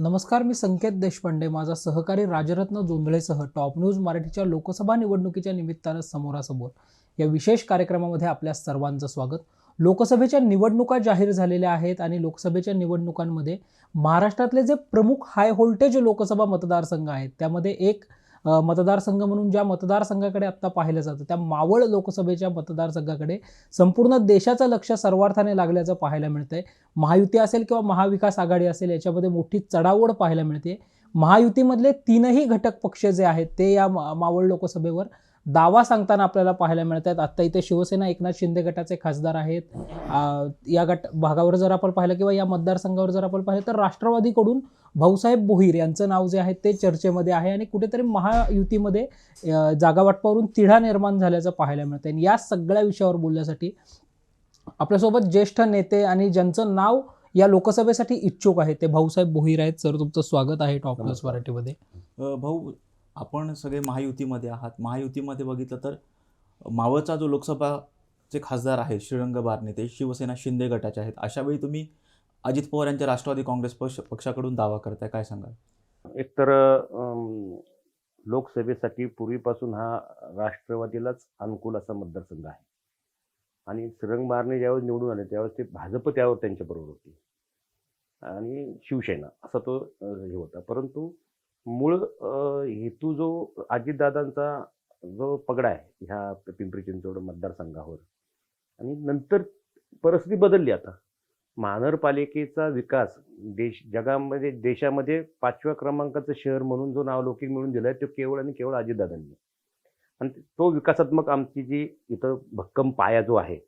नमस्कार मी संकेत देशपांडे. माझा सहकारी राजरत्न जोंधळेसह टॉप न्यूज मराठीच्या लोकसभा निवडणुकीच्या निमित्तानं समोरासमोर. या विशेष कार्यक्रमामध्ये आपल्या सर्वांचं स्वागत. लोकसभेच्या निवडणुका जाहीर झालेल्या आहेत आणि लोकसभेच्या निवडणुकांमध्ये महाराष्ट्रातले जे प्रमुख हाय व्होल्टेज लोकसभा मतदारसंघ आहेत त्यामध्ये एक मतदारसंघ म्हणून ज्या मतदारसंघाकडे आत्ता पाहिलं जातं त्या मावळ लोकसभेच्या मतदारसंघाकडे संपूर्ण देशाचं लक्ष सर्वार्थाने लागल्याचं पाहायला मिळतंय. महायुती असेल किंवा महाविकास आघाडी असेल याच्यामध्ये मोठी चढावड पाहायला मिळते. महायुतीमधले तीनही घटक पक्ष जे आहेत ते या मा- मावळ लोकसभेवर दावा सांगताना आपल्याला पाहायला मिळत आहेत आत्ता इथे शिवसेना एकनाथ शिंदे गटाचे खासदार आहेत. या गट भागावर जर आपण पाहिलं किंवा या मतदारसंघावर जर आपण पाहिलं तर राष्ट्रवादीकडून भाऊसाहेब भोईर यांचं नाव जे आहे ते चर्चेमध्ये आहे आणि कुठेतरी महायुतीमध्ये जागा वाटपावरून तिढा निर्माण झाल्याचं पाहायला मिळतं आणि या सगळ्या विषयावर बोलण्यासाठी आपल्यासोबत ज्येष्ठ नेते आणि ज्यांचं नाव या लोकसभेसाठी इच्छुक आहे ते भाऊसाहेब भोईर आहेत. सर तुमचं स्वागत आहे टॉप न्यूज नमस्कार. मराठीमध्ये. भाऊ आपण सगळे महायुतीमध्ये आहात. महायुतीमध्ये बघितलं तर मावळचा जो लोकसभाचे खासदार आहेत श्रीरंग बारणे ते शिवसेना शिंदे गटाचे आहेत. अशा वेळी तुम्ही अजित पवार यांच्या राष्ट्रवादी काँग्रेस पक्ष पक्षाकडून दावा करताय काय सांगाल? एकतर लोकसभेसाठी पूर्वीपासून हा राष्ट्रवादीलाच अनुकूल असा मतदारसंघ आहे. आणि सुरंग मारणे ज्यावेळेस निवडून आले त्यावेळेस ते भाजप त्यावर त्यांच्याबरोबर होती. आणि शिवसेना असा तो हे होता. परंतु मूळ हेतू जो अजितदादांचा जो पगडा आहे ह्या पिंपरी चिंचवड मतदारसंघावर. आणि नंतर परिस्थिती बदलली आता. महानगरपालिकेचा विकास देश जगामध्ये देशामध्ये पाचव्या क्रमांकाचं शहर म्हणून जो नावलौकिक मिळून दिलाय तो केवळ आणि केवळ अजितदादांनी आणि तो विकासात्मक आमची जी इथं भक्कम पाया जो आहे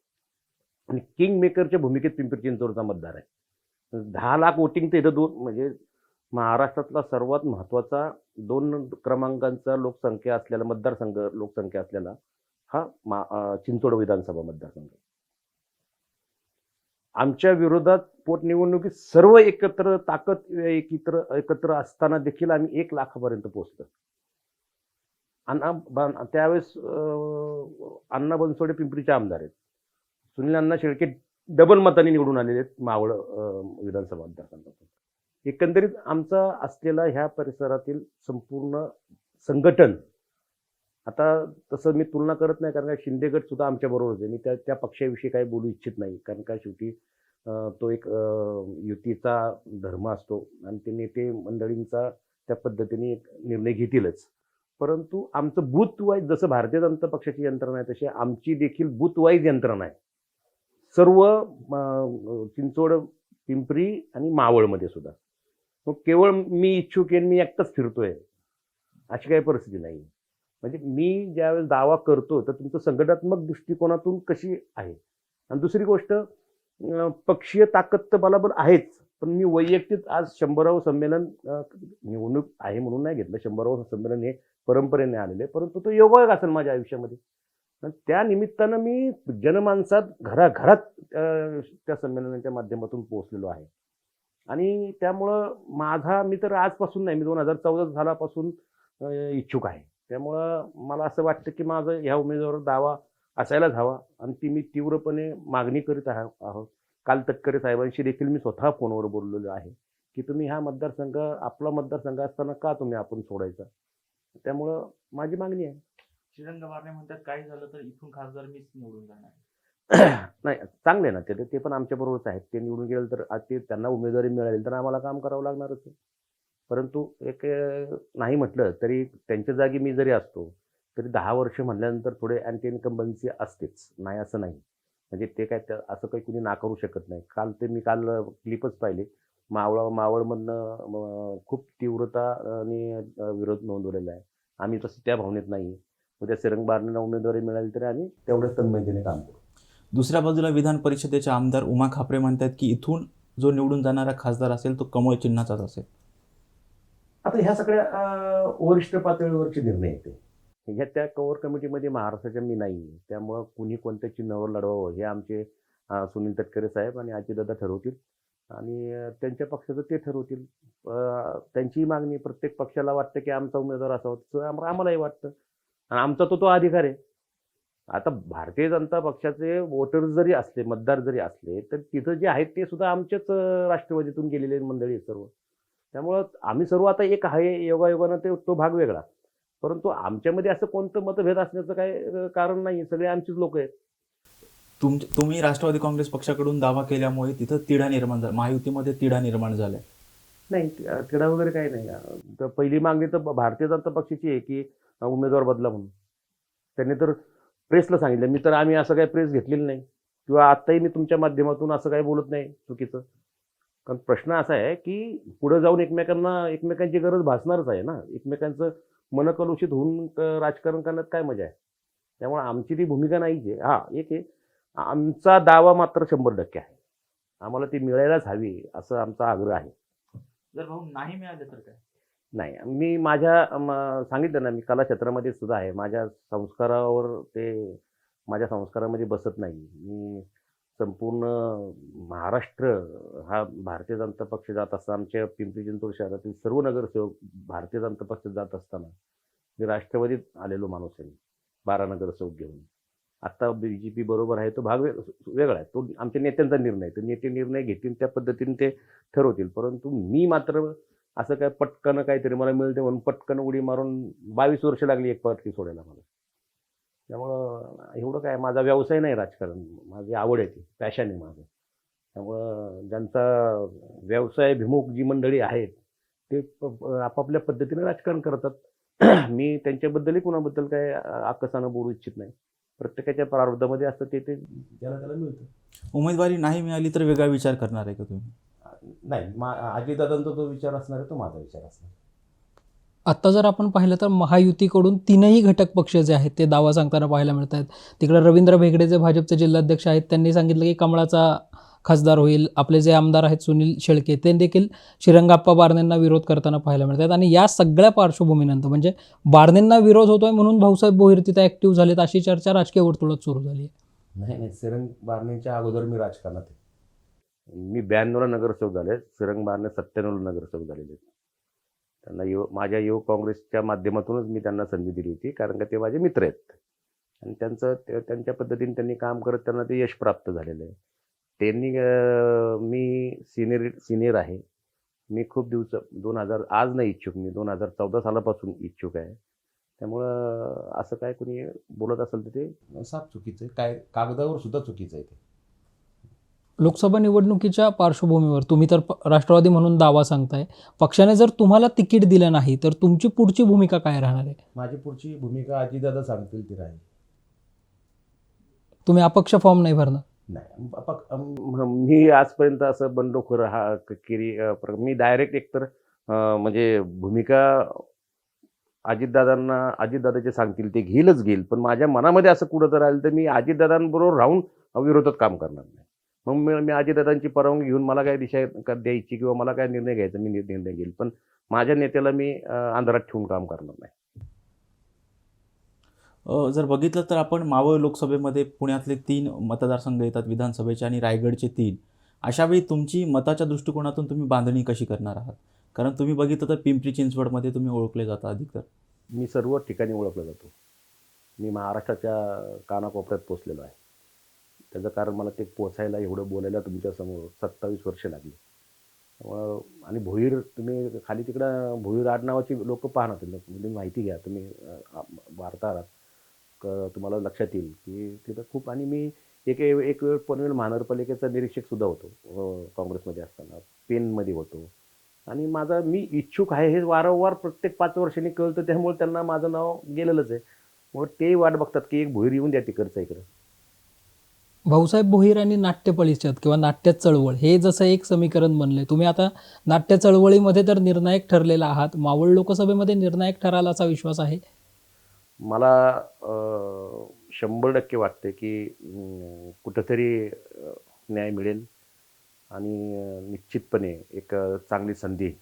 आणि किंग मेकरच्या भूमिकेत पिंपरी चिंचवडचा मतदार आहे. दहा लाख वोटिंग तर इथं दोन म्हणजे महाराष्ट्रातला सर्वात महत्त्वाचा दोन क्रमांकांचा लोकसंख्या असलेला मतदारसंघ लोकसंख्या असलेला हा मा चिंचवड विधानसभा मतदारसंघ आमच्या विरोधात पोटनिवडणुकीत सर्व एकत्र ताकद एकत्र एकत्र असताना देखील आम्ही एक लाखापर्यंत पोहोचलो. अण्णा त्यावेळेस अण्णा बनसोडे पिंपरीचे आमदार आहेत. सुनील अण्णा शेळके डबल मताने निवडून आलेले आहेत मावळ विधानसभा मतदारसंघातून. एकंदरीत आमचा असलेला ह्या परिसरातील संपूर्ण संघटन आता तसं मी तुलना करत नाही कारण का शिंदे गट सुद्धा आमच्या आहे. मी त्या त्या पक्षाविषयी काही बोलू इच्छित नाही कारण का शेवटी तो एक युतीचा धर्म असतो आणि ते नेते मंडळींचा त्या पद्धतीने एक निर्णय घेतीलच. परंतु आमचं बूथ वाईज जसं भारतीय जनता पक्षाची यंत्रणा आहे तशी आमची देखील बूथ वाईज यंत्रणा आहे. सर्व चिंचवड पिंपरी आणि मावळमध्ये सुद्धा. मग केवळ मी इच्छुक आहे मी एकटाच फिरतोय. अशी काही परिस्थिती नाही म्हणजे मी ज्यावेळेस दावा करतो तर तुमचं संघटनात्मक दृष्टिकोनातून कशी आहे? आणि दुसरी गोष्ट पक्षीय ताकद तर बलाबल आहेच पण मी वैयक्तिक आज शंभरावं संमेलन निवडणूक आहे म्हणून नाही घेतलं. शंभरावं संमेलन हे परंपरेने आलेले परंतु तो योगायोग असेल माझ्या आयुष्यामध्ये. त्या निमित्तानं मी जनमानसात घराघरात त्या संमेलनाच्या माध्यमातून पोहोचलेलो आहे. आणि त्यामुळं माझा मी तर आजपासून नाही मी दोन हजार चौदा झालापासून इच्छुक आहे. त्यामुळं मला असं वाटतं की माझं ह्या उमेदवारावर दावा असायलाच हवा. आणि ती मी तीव्रपणे मागणी करीत आहा- आहोत. काल तटकरे साहेबांशी देखील मी स्वतः फोनवर बोललेलो आहे की तुम्ही हा मतदारसंघ आपला मतदारसंघ असताना का तुम्ही आपण सोडायचा? त्यामुळं माझी मागणी आहे. श्रीरंग बारणे म्हणतात काही झालं तर इथून खासदार मीच निवडून जाणार. नाही चांगले ना. ते ते पण आमच्या बरोबरच आहेत. ते निवडून गेले तर ते त्यांना उमेदवारी मिळाली तर आम्हाला काम करावं लागणारच आहे. परंतु एक नाही म्हटलं तरी त्यांच्या जागी मी जरी असतो तरी दहा वर्ष म्हणल्यानंतर थोडे अँटी इन्कम्बन्सी असतेच. नाही असं नाही. म्हणजे ते काय त्या- असं काही कुणी नाकारू शकत नाही. काल ते मी काल क्लिपच पाहिले. मावळा मावळमधनं खूप तीव्रता आणि विरोध नोंदवलेला आहे. आम्ही तसं त्या भावनेत नाही उद्या सिरंग बारनेला उमेदवारी मिळाली तरी आम्ही तेवढंच तन्मयतेने काम करू. दुसऱ्या बाजूला विधान परिषदेचे आमदार उमा खापरे म्हणतात की इथून जो निवडून जाणारा खासदार असेल तो कमळ चिन्हाचाच असेल. आता ह्या सगळ्या वरिष्ठ पातळीवरचे निर्णय येते ह्या त्या कवर कमिटीमध्ये महाराष्ट्राच्या मी नाही आहे त्यामुळं कुणी कोणत्या चिन्हावर लढवावं हे आमचे सुनील तटकरे साहेब आणि आजीदादा ठरवतील. आणि त्यांच्या पक्षाचं ते ठरवतील. त्यांचीही मागणी प्रत्येक पक्षाला वाटतं की आमचा उमेदवार असावा. तसं आम्हालाही वाटतं. आणि आमचा तो तो अधिकार आहे. आता भारतीय जनता पक्षाचे वोटर जरी असले मतदार जरी असले तर तिथं जे आहेत ते सुद्धा आमच्याच राष्ट्रवादीतून गेलेले मंडळी आहेत सर्व. त्यामुळं आम्ही सर्व आता एक आहे योगायोगानं ते तो भाग वेगळा. परंतु आमच्यामध्ये असं कोणतं मतभेद असण्याचं काय कारण नाही. सगळे आमचीच लोक आहेत. तुम तुम्ही राष्ट्रवादी काँग्रेस पक्षाकडून दावा केल्यामुळे तिथं तिढा निर्माण झाला महायुतीमध्ये तिढा निर्माण झालाय. नाही तिढा वगैरे काही नाही. तर पहिली मागणी तर भारतीय जनता पक्षाची आहे की उमेदवार बदला म्हणून. त्यांनी तर प्रेसला सांगितलं. मी तर आम्ही असं काही प्रेस घेतलेली नाही. किंवा आत्ताही मी तुमच्या माध्यमातून असं काही बोलत नाही चुकीचं. कारण प्रश्न असा आहे की पुढे जाऊन एकमेकांना एकमेकांची गरज भासणारच आहे ना. एकमेकांचं मनकलुषित होऊन राजकारण करण्यात काय मजा आहे? त्यामुळे आमची ती भूमिका नाहीच आहे. हा एक आहे आमचा दावा मात्र शंभर टक्के आहे. आम्हाला ती मिळायलाच हवी असं आमचा आग्रह आहे. जर भाऊ नाही मिळाले तर काय? नाही मी माझ्या सांगितलं ना मी कला क्षेत्रामध्ये सुद्धा आहे. माझ्या संस्कारावर ते माझ्या संस्कारामध्ये बसत नाही. मी संपूर्ण महाराष्ट्र हा भारतीय जनता पक्ष जात असताना आमच्या पिंपरी चिंचवड शहरातील सर्व नगरसेवक भारतीय जनता पक्ष जात असताना मी राष्ट्रवादीत आलेलो माणूस आहे बारा नगरसेवक घेऊन. आत्ता बी जे पी बरोबर आहे तो भाग वेग वेगळा आहे. तो आमच्या नेत्यांचा निर्णय आहे. तर नेते निर्णय घेतील त्या पद्धतीने ते ठरवतील. परंतु मी मात्र असं काय पटकन काहीतरी मला मिळते म्हणून पटकन उडी मारून बावीस वर्ष लागली एक पार्टी सोडायला मला. त्यामुळं एवढं काय माझा व्यवसाय नाही राजकारण. माझी आवड आहे ती पॅशन आहे माझं. त्यामुळं ज्यांचा व्यवसायभिमुख जी मंडळी आहेत ते आपापल्या पद्धतीने राजकारण करतात. मी त्यांच्याबद्दलही कुणाबद्दल काय आकसानं बोलू इच्छित नाही. प्रत्येकाच्या प्रारब्धामध्ये असतं ते ते ज्याला त्याला मिळतं. उमेदवारी नाही मिळाली तर वेगळा विचार करणार आहे का तुम्ही? नाही मा अजितदादांचा जो विचार असणार आहे तो माझा विचार असणार आत्ता जर आपण पाहिलं तर महायुतीकडून तीनही घटक पक्ष जे आहेत ते दावा सांगताना पाहायला मिळत आहेत. तिकडे रवींद्र भेगडे जे भाजपचे जिल्हाध्यक्ष आहेत त्यांनी सांगितलं की कमळाचा खासदार होईल. आपले जे आमदार आहेत सुनील शेळके ते देखील श्रीरंगाप्पा बारणेंना विरोध करताना पाहायला मिळत आहेत. आणि या सगळ्या पार्श्वभूमीनंतर म्हणजे बारणेंना विरोध होतोय म्हणून भाऊसाहेब बोहीर तिथे ॲक्टिव्ह झालेत अशी चर्चा राजकीय वर्तुळात सुरू झाली आहे. नाही नाही. सिरंग बारणेच्या अगोदर मी राजकारणात आहे. मी ब्याण्णवला नगरसेवक झाले सिरंग बारणे सत्त्याण्णवला नगरसेवक झालेले आहेत. त्यांना युव माझ्या युवक काँग्रेसच्या माध्यमातूनच मी त्यांना संधी दिली होती कारण का ते माझे मित्र आहेत. आणि त्यांचं त्यांच्या पद्धतीने त्यांनी काम करत त्यांना ते यश प्राप्त झालेलं आहे. त्यांनी मी सिनियर सिनियर आहे. मी खूप दिवस दोन हजार आज नाही इच्छुक मी दोन हजार चौदा सालापासून इच्छुक आहे. त्यामुळं असं काय कोणी बोलत असेल तर ते साफ चुकीचं आहे. काय कागदावर सुद्धा चुकीचं आहे ते. लोकसभा निवडणुकीच्या पार्श्वभूमीवर तुम्ही तर राष्ट्रवादी म्हणून दावा सांगताय. पक्षाने जर तुम्हाला तिकीट दिलं नाही तर तुमची पुढची भूमिका काय राहणार आहे? माझी पुढची भूमिका अजितदादा सांगतील ती राहील. तुम्ही अपक्ष फॉर्म नाही भरणार? नाही पक- अम, मी आजपर्यंत असं बंडखोर हा क- केली अ, प्र- मी डायरेक्ट एकतर अ, म्हणजे भूमिका अजितदादांना अजितदादा जे सांगतील ते घेईलच घेईल. पण माझ्या मनामध्ये असं कुठं तर राहिलं तर मी अजितदादांबरोबर राहून विरोधात काम करणार नाही. मग मी मी अजितदादांची परवानगी घेऊन मला काय दिशा क- द्यायची किंवा मला काय निर्णय घ्यायचा मी निर्णय घेईल. पण माझ्या नेत्याला मी अंधारात ठेवून काम करणार नाही. जर बघितलं तर आपण मावळ लोकसभेमध्ये पुण्यातले तीन मतदारसंघ येतात विधानसभेचे आणि रायगडचे तीन. अशावेळी तुमची मताच्या दृष्टिकोनातून तुम्ही बांधणी कशी करणार आहात? कारण तुम्ही बघितलं तर पिंपरी चिंचवडमध्ये तुम्ही ओळखले जाता अधिकतर. मी सर्व ठिकाणी ओळखला जातो. मी महाराष्ट्राच्या कानाकोपऱ्यात पोचलेलो आहे. त्याचं कारण मला ते पोचायला एवढं बोलायला तुमच्यासमोर सत्तावीस वर्ष लागली. त्यामुळं आणि भोईर तुम्ही खाली तिकडं भोईर आडनावाची लोक पाहणार तुम्ही तुम्ही माहिती घ्या. तुम्ही अं, वार्ताहरात क- तुम्हाला लक्षात येईल की तिथं खूप आणि मी एक एक वेळ पनवेल महानगरपालिकेचा निरीक्षकसुद्धा होतो काँग्रेसमध्ये असताना. पेनमध्ये होतो. आणि माझा मी इच्छुक आहे हे वारंवार प्रत्येक पाच वर्षांनी कळतं त्यामुळे त्यांना माझं नाव गेलेलंच आहे. मग ते वाट बघतात की एक भुईर येऊन द्या तिकडचं इकडं. भाऊसाहेब भोईर आणि नाट्य परिषद किंवा नाट्य चळवळ हे जसं एक समीकरण बनले तुम्ही आता नाट्य चळवळीमध्ये तर निर्णायक ठरलेला आहात. मावळ लोकसभेमध्ये निर्णायक ठराल असा विश्वास आहे? मला शंभर टक्के वाटते की कुठंतरी न्याय मिळेल आणि निश्चितपणे एक चांगली संधी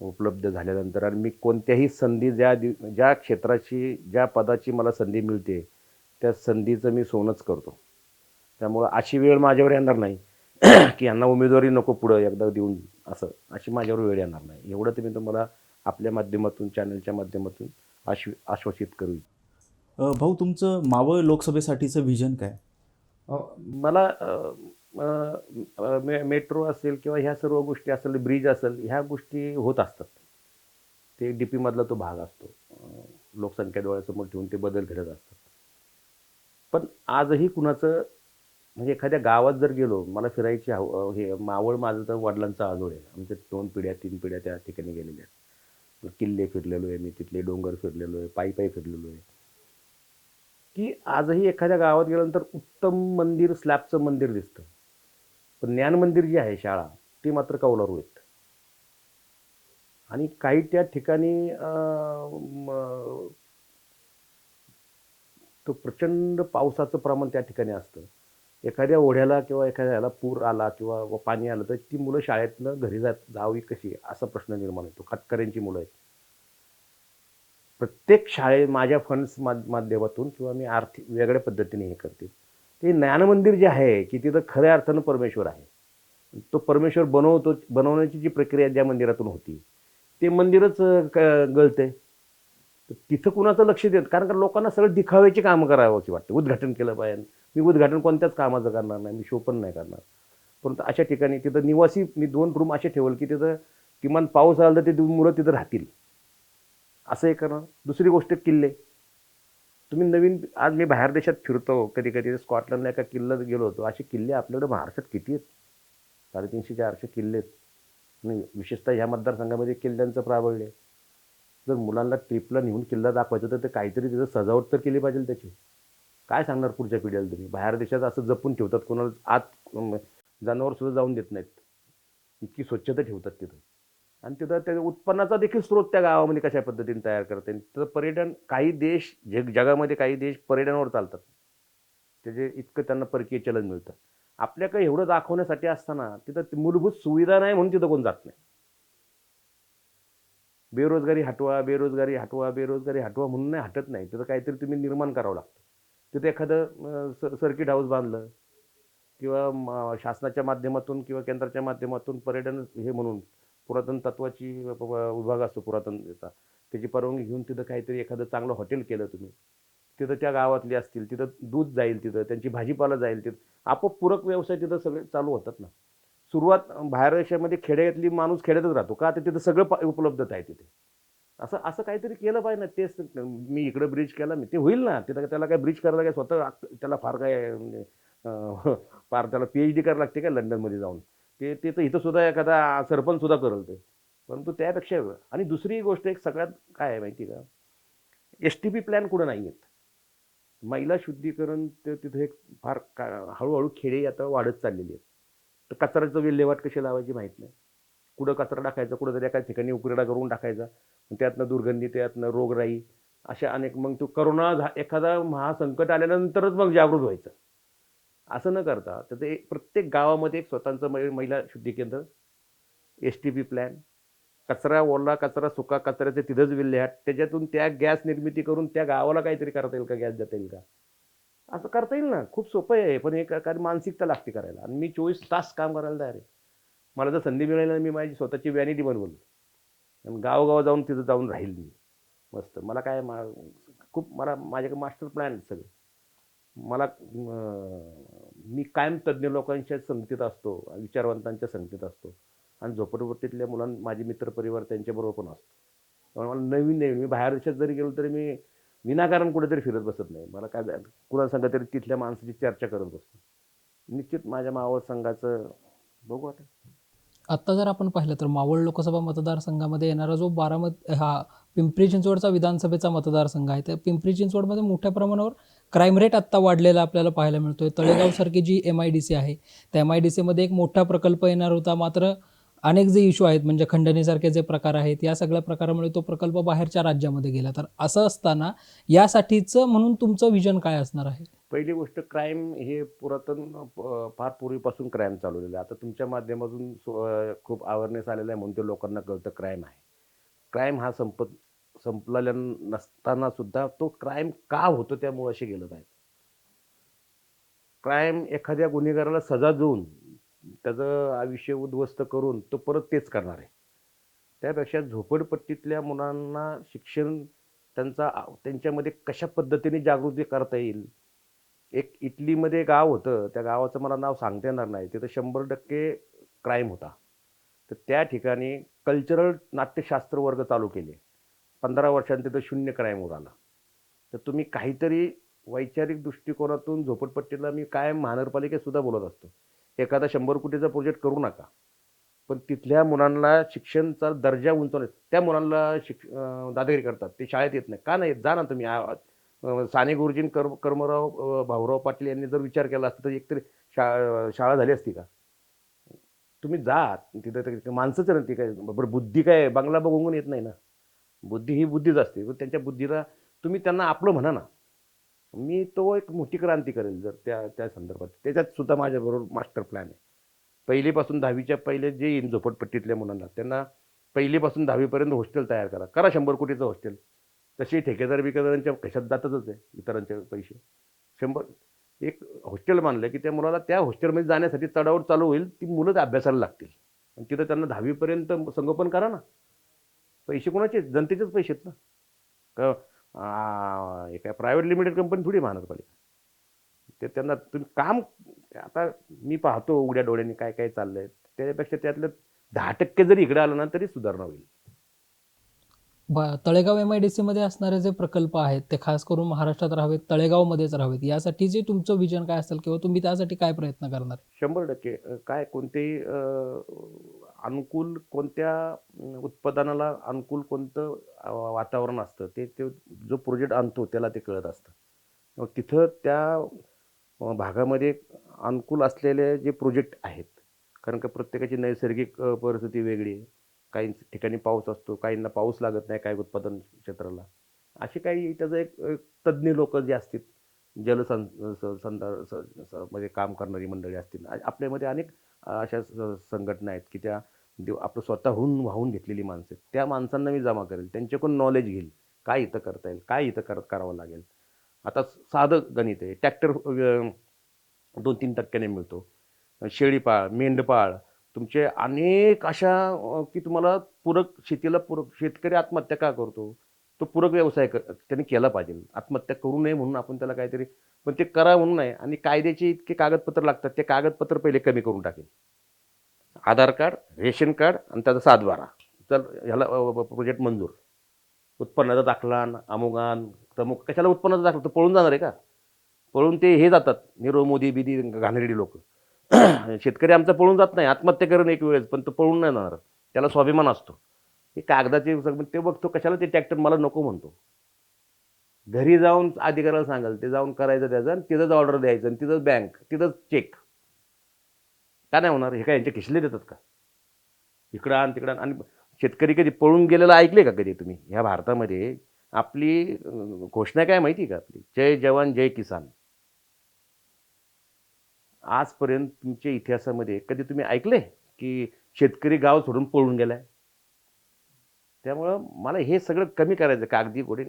उपलब्ध झाल्यानंतर आणि मी कोणत्याही संधी ज्या दिव ज्या क्षेत्राची ज्या पदाची मला संधी मिळते त्या संधीचं मी सोनच करतो. त्यामुळं अशी वेळ माझ्यावर येणार नाही. की यांना उमेदवारी नको पुढं एकदा देऊन असं अशी माझ्यावर वेळ येणार नाही. एवढं तर मी तुम्हाला आपल्या माध्यमातून चॅनलच्या माध्यमातून आश्व आश्वासित करू भाऊ तुमचं मावळ लोकसभेसाठीचं व्हिजन काय? मला मे मेट्रो असेल किंवा ह्या सर्व गोष्टी असेल ब्रिज असेल ह्या गोष्टी होत असतात. ते डी पीमधला तो भाग असतो. लोकसंख्या डोळ्यासमोर ठेवून ते बदल घडत असतात. पण आजही कुणाचं म्हणजे एखाद्या गावात जर गेलो मला फिरायची हव हे मावळ माझं तर वडिलांचा आजोळ आहे. आमच्या दोन पिढ्या तीन पिढ्या त्या ठिकाणी गेलेल्या आहेत. किल्ले फिरलेलो आहे मी तिथले डोंगर फिरलेलो आहे पायी पायी फिरलेलो आहे. की आजही एखाद्या गावात गेल्यानंतर उत्तम मंदिर स्लॅबचं मंदिर दिसतं. पण ज्ञान मंदिर जी आहे शाळा ती मात्र कौलारू आहेत. आणि काही त्या ठिकाणी तो प्रचंड पावसाचं प्रमाण त्या ठिकाणी असतं. एखाद्या ओढ्याला किंवा एखाद्या ह्याला पूर आला किंवा व पाणी आलं तर ती मुलं शाळेतनं घरी जात जावी कशी असा प्रश्न निर्माण होतो. कातकऱ्यांची मुलं आहेत. प्रत्येक शाळे माझ्या फंड्स माध्यमातून किंवा मी आर्थिक वेगळ्या पद्धतीने हे करते. ते ज्ञानमंदिर जे आहे की तिथं खऱ्या अर्थानं परमेश्वर आहे. तो परमेश्वर बनवतो बनवण्याची जी प्रक्रिया ज्या मंदिरातून होती ते मंदिरच अं, क- गळतंय. तर तिथं कुणाचं लक्ष देत? कारण का लोकांना सगळं दिखाव्याची कामं करावं की वाटते. उद्घाटन केलं पाहिजे. मी उद्घाटन कोणत्याच कामाचं करणार नाही. मी शो पण नाही करणार. परंतु अशा ठिकाणी तिथं निवासी मी दोन रूम असे ठेवल की तिथं किमान पाऊस आला तर ते दोन मुलं तिथं राहतील. असं हे करणं. दुसरी गोष्ट किल्ले. तुम्ही नवीन आज मी बाहेर देशात फिरतो. कधी कधी स्कॉटलंडला एका किल्ल्यात गेलो होतो. असे किल्ले आपल्याकडे महाराष्ट्रात किती आहेत? साडेतीनशे चारशे किल्ले आहेत. आणि विशेषतः ह्या मतदारसंघामध्ये किल्ल्यांचं प्राबल्य आहे. जर मुलांना ट्रिपला नेऊन किल्ला दाखवायचं तर ते काहीतरी तिथं सजावट तर केली पाहिजे त्याची. काय सांगणार पुढच्या पिढीला तुम्ही? बाहेर देशात असं जपून ठेवतात कोणाला आत जनावर सुद्धा जाऊन देत नाहीत. इतकी स्वच्छता ठेवतात तिथं. आणि तिथं त्या उत्पन्नाचा देखील स्रोत त्या गावामध्ये कशा पद्धतीने तयार करता येईल? तर पर्यटन काही देश जग जगामध्ये काही देश पर्यटनावर चालतात. त्याचे इतकं त्यांना परकीय चलन मिळतं. आपल्याकडे एवढं दाखवण्यासाठी असताना तिथं मूलभूत सुविधा नाही म्हणून तिथं कोण जात नाही. बेरोजगारी हटवा बेरोजगारी हटवा बेरोजगारी हटवा म्हणून नाही हटत नाही. तिथं काहीतरी तुम्ही निर्माण करावं लागतं. तिथं एखादं सर्किट हाऊस बांधलं किंवा म- शासनाच्या माध्यमातून किंवा केंद्राच्या माध्यमातून पर्यटन हे म्हणून पुरातन तत्वाची विभाग असतो पुरातन याचा त्याची परवानगी घेऊन तिथं काहीतरी एखादं चांगलं हॉटेल केलं तुम्ही. तिथं त्या गावातली असतील तिथं दूध जाईल तिथं त्यांची भाजीपाला जाईल तिथं. आपोआप पूरक व्यवसाय तिथं सगळे चालू होतात ना. सुरुवात बाहेर देशामध्ये खेड्यातली माणूस खेड्यातच राहतो. का? तर तिथं सगळं उपलब्धता आहे तिथे. असं असं काहीतरी केलं पाहिजे ना. तेच मी इकडं ब्रिज केला मी ते होईल ना. तिथं त्याला काय ब्रिज करायला काय स्वतः त्याला फार काय फार त्याला पी एच डी करायला लागते काय लंडनमध्ये जाऊन? ते ते तर इथं सुद्धा एखादा सरपंच सुद्धा करल ते. परंतु त्यापेक्षा वेगळं. आणि दुसरी गोष्ट एक सगळ्यात काय आहे माहिती का? एस टी पी प्लॅन कुठं नाही आहेत महिला शुद्धीकरण ते तिथे एक फार का हळूहळू खेडे आता वाढत चाललेली आहेत. तर कचऱ्याचं विल्हेवाट कशी लावायची माहीत नाही. कुठं कचरा टाकायचा कुठं तरी एका ठिकाणी उकरडा करून टाकायचा. त्यातनं दुर्गंधी त्यातनं रोगराई अशा अनेक मग तो करोना झा एखादा महासंकट आल्यानंतरच मग जागृत व्हायचं. असं न करता तर ते प्रत्येक गावामध्ये एक स्वतःचं मै- महिला शुद्धी केंद्र एस टी पी प्लॅन कचरा ओला कचरा सुका कचऱ्याचे तिथंच विल्हेवाट त्याच्यातून त्या गॅस निर्मिती करून त्या गावाला काहीतरी करता येईल का? गॅस देता येईल का? असं करता येईल ना. खूप सोपं आहे पण हे कारण मानसिकता लागते करायला. आणि मी चोवीस तास काम करायला तयार आहे. मला जर संधी मिळाली ना मी माझी स्वतःची व्हॅनिटी बनवली आणि गावोगाव जाऊन तिथं जाऊन राहील मी. मस्त. मला काय मा खूप मला माझ्याकडे मास्टर प्लॅन सगळं सगळे. मला मी कायम तज्ज्ञ लोकांच्या संगतीत असतो विचारवंतांच्या संगतीत असतो. आणि झोपडपट्टीतल्या मुलां माझे मित्रपरिवार त्यांच्याबरोबर पण असतो. त्यामुळे मला नवीन नवीन मी बाहेर देशात जरी गेलो तरी मी विनाकारण कुठेतरी फिरत बसत नाही. मला काय कुणाला सांगा तरी तिथल्या माणसाची चर्चा करत बसतो. निश्चित माझ्या मावळ संघाचं बघू आता. आत्ता जर आपण पाहिलं तर मावळ लोकसभा मतदारसंघामध्ये येणारा जो बारामत हा पिंपरी चिंचवडचा विधानसभेचा मतदारसंघ आहे त्या पिंपरी चिंचवडमध्ये मोठ्या प्रमाणावर क्राईम रेट आत्ता वाढलेला आपल्याला पाहायला मिळतोय. तळेगावसारखी जी एम आय डी सी आहे त्या एम आय डी सीमध्ये एक मोठा प्रकल्प येणार होता. मात्र अनेक जे इश्यू आहेत म्हणजे खंडणीसारखे जे प्रकार आहेत या सगळ्या प्रकारामुळे तो प्रकल्प बाहेरच्या राज्यामध्ये गेला. तर असं असताना यासाठीचं म्हणून तुमचं विजन काय असणार आहे? पहिली गोष्ट क्राईम हे पुरातन फार पूर्वीपासून क्राईम चालवलेलं आहे. आता तुमच्या माध्यमातून खूप अवेअरनेस आलेला आहे म्हणून ते लोकांना कळतं क्राईम आहे. क्राईम हा संपत संपलेला नसताना सुद्धा तो क्राईम का होतो त्या मुळाशी गेलं पाहिजे. क्राईम एखाद्या गुन्हेगाराला सजा देऊन त्याचं आयुष्य उद्ध्वस्त करून तो परत तेच करणार आहे. त्यापेक्षा झोपडपट्टीतल्या मुलांना शिक्षण त्यांचा त्यांच्यामध्ये कशा पद्धतीने जागृती करता येईल? एक इटलीमध्ये गाव होतं. त्या गावाचं मला नाव सांगता येणार नाही. तिथं शंभर टक्के क्राईम होता. तर त्या ठिकाणी कल्चरल नाट्यशास्त्र वर्ग चालू केले. पंधरा वर्षांत तिथं शून्य क्राईमवर आला तर तुम्ही काहीतरी वैचारिक दृष्टिकोनातून झोपडपट्टीला मी कायम महानगरपालिकेत सुद्धा बोलत असतो. एखादा शंभर कोटीचा प्रोजेक्ट करू नका. पण तिथल्या मुलांना शिक्षणचा दर्जा उंचवणे त्या मुलांना शिक्ष दादागिरी करतात. ते शाळेत येत नाही. का नाही जा ना तुम्ही. साने गुरुजीन कर कर्मराव भाऊराव पाटील यांनी जर विचार केला असता तर एकतरी शा शाळा झाली असती का? तुम्ही जा. तिथं तर माणसंच आहे ना ती काय. बरं बुद्धी काय? बंगला बघून येत नाही ना. बुद्धी ही बुद्धीच असते. त्यांच्या बुद्धीला तुम्ही त्यांना आपलं म्हणा ना. मी तो एक मोठी क्रांती करेल जर त्या त्या संदर्भात. त्याच्यात सुद्धा माझ्याबरोबर मास्टर प्लॅन आहे. पहिलीपासून दहावीच्या पहिले जे येईन झोपटपट्टीतल्या मुलांना त्यांना पहिलीपासून दहावीपर्यंत हॉस्टेल तयार करा. करा शंभर कोटीचं हॉस्टेल. तशी ठेकेदार बिकेदारांच्या कशात जातच आहे इतरांचे पैसे. शंभर एक हॉस्टेल मानलं की त्या मुलाला त्या हॉस्टेलमध्ये जाण्यासाठी चढावर चालू होईल ती मुलं अभ्यासाला लागतील. आणि तिथं त्यांना दहावीपर्यंत संगोपन करा ना. पैसे कोणाचे जनतेचेच पैसे आहेत ना. का आ, हे काय प्रायव्हेट लिमिटेड कंपनी थोडी महानगरपालिका. ते त्यांना तुम्ही काम आता मी पाहतो उघड्या डोळ्यांनी काय काय चाललंय. त्याच्यापेक्षा त्यातलं दहा टक्के जरी इकडे आलं ना तरी सुधारणा होईल. ब- तळेगाव एम आय डी सीमध्ये असणारे जे प्रकल्प आहेत ते खास करून महाराष्ट्रात राहावेत तळेगावमध्येच राहावेत यासाठी जे तुमचं विजन काय असेल किंवा तुम्ही त्यासाठी काय प्रयत्न करणार? शंभर टक्के. अ, काय कोणतेही अ, अनुकूल कोणत्या उत्पादनाला अनुकूल कोणतं वातावरण असतं ते ते जो प्रोजेक्ट आणतो त्याला ते कळत असतं. मग तिथं त्या भागामध्ये अनुकूल असलेले जे प्रोजेक्ट आहेत कारण का प्रत्येकाची नैसर्गिक परिस्थिती वेगळी आहे. काही ठिकाणी पाऊस असतो काहींना पाऊस लागत नाही काही उत्पादन क्षेत्राला. असे काही त्याचं एक तज्ज्ञ लोक जे असतील जलसं स- म्हणजे स- काम करणारी मंडळी असतील आपल्यामध्ये अनेक अशा संघटना आहेत की त्या देव आपलं स्वतःहून वाहून घेतलेली माणसं आहेत. त्या माणसांना मी जमा करेल. त्यांच्याकडून नॉलेज घेईल. काय इथं करता येईल? काय इथं कर करावं लागेल? आता साधं गणित आहे. ट्रॅक्टर दोन तीन टक्क्याने मिळतो. शेळीपाळ मेंढपाळ तुमचे अनेक अशा की तुम्हाला पूरक शेतीला पूरक शेतकरी आत्महत्या का करतो? तो पूरक व्यवसाय क त्यांनी केला पाहिजे. आत्महत्या करू नये म्हणून आपण त्याला काहीतरी पण ते करा म्हणून नाही. आणि कायद्याचे इतके कागदपत्र लागतात ते कागदपत्र पहिले कमी करून टाकेल. आधार कार्ड रेशन कार्ड आणि त्याचा सातबारा. तर ह्याला प्रोजेक्ट मंजूर. उत्पन्नाचा दाखला अमुगान तमुक कशाला उत्पन्नाचा दाखला? तर पळून जाणार आहे का? पळून ते हे जातात. निरव मोदी बिदी घाणेरडी लोक. शेतकरी आमचा पळून जात नाही. आत्महत्या करणं एक वेळेस पण तो पळून नाही जाणार. त्याला स्वाभिमान असतो. हे कागदाचे सगळं- ते बघतो कशाला ते ट्रॅक्टर मला नको म्हणतो. घरी जाऊन अधिकाऱ्याला सांगाल ते जाऊन करायचं त्याचं आणि तिथंच ऑर्डर द्यायचं आणि तिथंच बँक तिथंच चेक का नाही होणार? हे काय यांच्या खिसले देतात का? इकडं आण तिकडं आणि. शेतकरी कधी पळून गेलेलं ऐकले का कधी तुम्ही? ह्या भारतामध्ये आपली घोषणा काय माहिती का आपली? जय जवान जय किसान. आजपर्यंत तुमच्या इतिहासामध्ये कधी तुम्ही ऐकले की शेतकरी गाव सोडून पळून गेलाय? त्यामुळं मला हे सगळं कमी करायचं कागदी गोडी.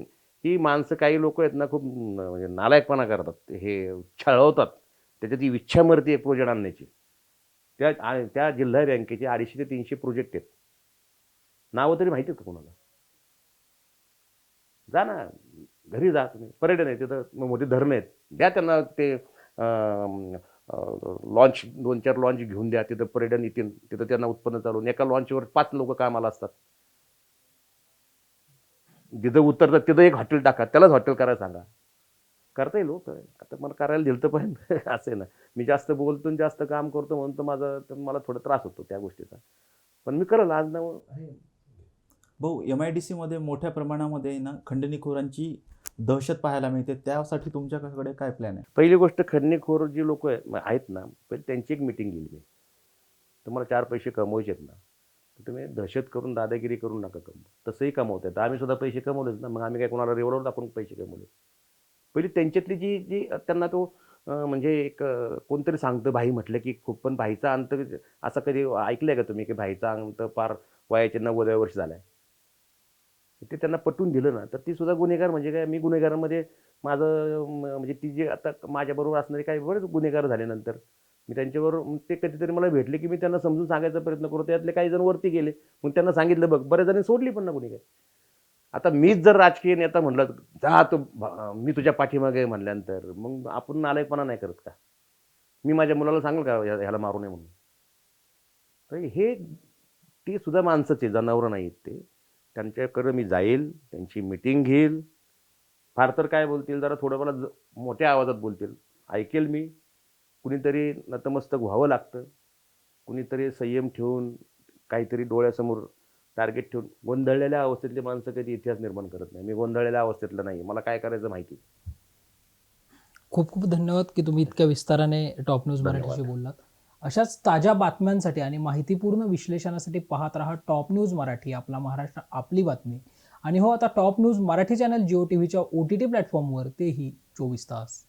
ही माणसं काही लोक आहेत ना खूप म्हणजे नालायकपणा करतात. हे छळवतात. त्याच्यात ही इच्छामर्ती आहे प्रोजेक्ट आणण्याची. त्या आ- त्या जिल्हा बँकेचे अडीचशे ते तीनशे प्रोजेक्ट आहेत. नावं तरी माहिती आहेत का कोणाला? जा ना घरी जा तुम्ही. पर्यटन आहे तिथं मग मोठी धरणं आहेत. द्या त्यांना ते लॉन्च दोन चार लॉन्च घेऊन द्या. तिथं पर्यटन येतील. तिथं त्यांना उत्पन्न चालवून एका लॉन्चवर पाच लोक कामाला असतात. जिथं उतरतात तिथं एक हॉटेल टाका. त्यालाच हॉटेल करायला सांगा. करता येईल हो आता मला करायला दिलं तर पण असं ना. मी जास्त बोलतो जास्त काम करतो म्हणून तर माझं तर मला थोडा त्रास होतो त्या गोष्टीचा. पण मी करेल आज ना भाऊ एम आय डी सीमध्ये मोठ्या प्रमाणामध्ये ना खंडणीखोरांची दहशत पाहायला मिळते. त्यासाठी तुमच्याकडे काय प्लॅन आहे? पहिली गोष्ट खंडणीखोर जी लोक आहेत ना पहिले त्यांची एक मिटिंग घेईल मी. तुम्हाला चार पैसे कमवायचे आहेत ना. तुम्ही दहशत करून दादागिरी करून नका कमवू तसंही कमवत आहेत. आम्ही सुद्धा पैसे कमवलेच ना. मग आम्ही काय कोणाला रेवडवर दाखवून पैसे कमवले? पहिली त्यांच्यातली जी जी त्यांना तो म्हणजे एक कोणतरी सांगतं भाई म्हटलं की खूप पण भाईचा अंत असं कधी ऐकलंय का तुम्ही की भाईचा अंत फार वयाचे नव्वदव्या वर्ष झालाय? ते त्यांना पटवून दिलं ना तर ती सुद्धा गुन्हेगार म्हणजे काय मी गुन्हेगारांमध्ये माझं म्हणजे ती जी आता माझ्याबरोबर असणारे काही बरेच गुन्हेगार झाले नंतर. मी त्यांच्याबरोबर ते कधीतरी मला भेटले की मी त्यांना समजून सांगायचा प्रयत्न करतो. त्यातले काही जण वरती गेले. मग त्यांना सांगितलं बघ बऱ्याच जणी सोडली पण ना गुन्हेगार आता मीच जर राजकीय नेता म्हणलं जा तो मी तुझ्या पाठीमागे म्हणल्यानंतर मग आपण नालायकपणा नाही करत का? मी माझ्या मुलाला सांगेल का ह्याला मारू नये म्हणून? तर हे ते सुद्धा माणसाचे जनावरं नाहीत ते. त्यांच्याकडं मी जाईल त्यांची मिटिंग घेईल. फार तर काय बोलतील? जरा थोडं मला ज- मोठ्या आवाजात बोलतील. ऐकेल मी. कुणीतरी नतमस्तक व्हावं लागतं. कुणीतरी संयम ठेवून काहीतरी डोळ्यासमोर टार्गेट ठेवून गोंधळलेल्या अवस्थेतली माणसं कधी इतिहास निर्माण करत नाही. मी गोंधळलेल्या अवस्थेतलं नाही मला काय करायचं माहिती? खूप खूप धन्यवाद की तुम्ही इतक्या विस्ताराने टॉप न्यूज. मराठीशी बोललात. अशाच ताज्या बातम्यांसाठी आणि माहितीपूर्ण विश्लेषणासाठी पाहत राहा टॉप न्यूज मराठी आपला महाराष्ट्र आपली बातमी. आणि हो आता top news Marathi channel Jio T व्हीच्या ओ टी टी प्लॅटफॉर्मवर तेही चोवीस तास.